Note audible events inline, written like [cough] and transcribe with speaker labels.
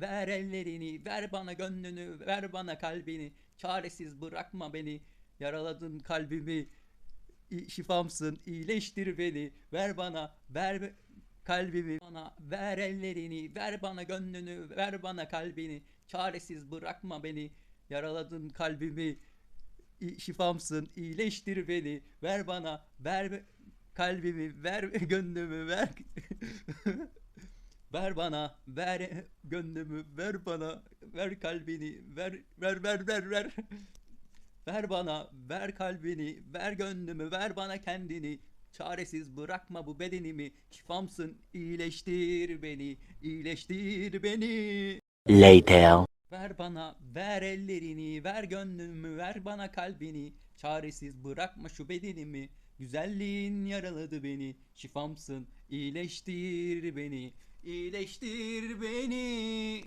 Speaker 1: ver ellerini, ver bana gönlünü, ver bana kalbini. Çaresiz bırakma beni. Yaraladın kalbimi. Şifamsın, iyileştir beni. Ver bana, ver kalbimi bana. Ver ellerini, ver bana gönlünü, ver bana kalbini. Çaresiz bırakma beni. Yaraladın kalbimi. Şifamsın, iyileştir beni. Ver bana, ver kalbimi, ver gönlümü, ver. [laughs] ver bana, ver gönlümü, ver bana, ver kalbini, ver, ver, ver, ver, ver. Ver bana, ver kalbini, ver gönlümü, ver bana kendini. Çaresiz bırakma bu bedenimi. Şifamsın, iyileştir beni, iyileştir beni.
Speaker 2: Later.
Speaker 1: Ver bana, ver ellerini, ver gönlümü, ver bana kalbini. Çaresiz bırakma şu bedenimi. Güzelliğin yaraladı beni. Şifamsın, iyileştir beni. İyileştir beni.